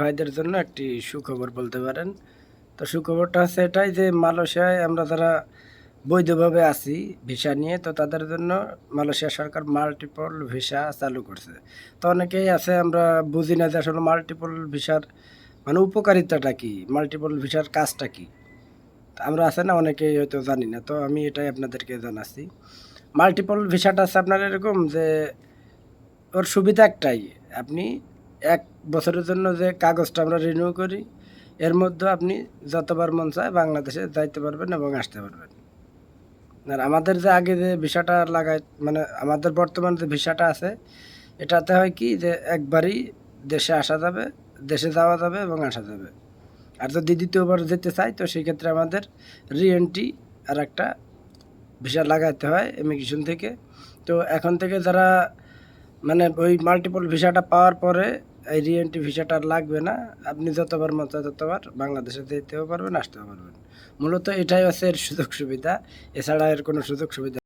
ভাইদের জন্য একটি সুখবর বলতে পারেন। তো সুখবরটা হচ্ছে এটাই যে মালয়েশিয়ায় আমরা যারা বৈধভাবে আছি ভিসা নিয়ে, তো তাদের জন্য মালয়েশিয়া সরকার মাল্টিপল ভিসা চালু করছে। তো অনেকেই আছে, আমরা বুঝি না যে আসলে মাল্টিপল ভিসার মানে উপকারিতাটা কি মাল্টিপল ভিসার কাজটা কি। আমরা আছে না, অনেকেই হয়তো জানি না, তো আমি এটাই আপনাদেরকে জানাচ্ছি। মাল্টিপল ভিসাটা আছে আপনার এরকম যে ওর সুবিধা একটাই, আপনি এক বছরের জন্য যে কাগজটা আমরা রিনিউ করি, এর মধ্যে আপনি যতবার মন চায় বাংলাদেশে যাইতে পারবেন এবং আসতে পারবেন। আর আমাদের যে আগে যে ভিসাটা লাগাই মানে আমাদের বর্তমান যে ভিসাটা আছে, এটাতে হয় কি যে একবারই দেশে আসা যাবে, দেশে যাওয়া যাবে এবং আসা যাবে। আর যদি দ্বিতীয়বার যেতে চাই তো সেই ক্ষেত্রে আমাদের রিএন্ট্রি আর একটা ভিসা লাগাইতে হয় ইমিগ্রেশন থেকে। তো এখন থেকে যারা মানে ওই মাল্টিপল ভিসাটা পাওয়ার পরে এই রিএন্ট্রি ভিসাটা আর লাগবে না। আপনি যতবার মতো ততবার বাংলাদেশে যেতেও পারবেন, আসতেও পারবেন। মূলত এটাই আছে এর সুযোগ সুবিধা। এছাড়া এর কোনো সুযোগ সুবিধা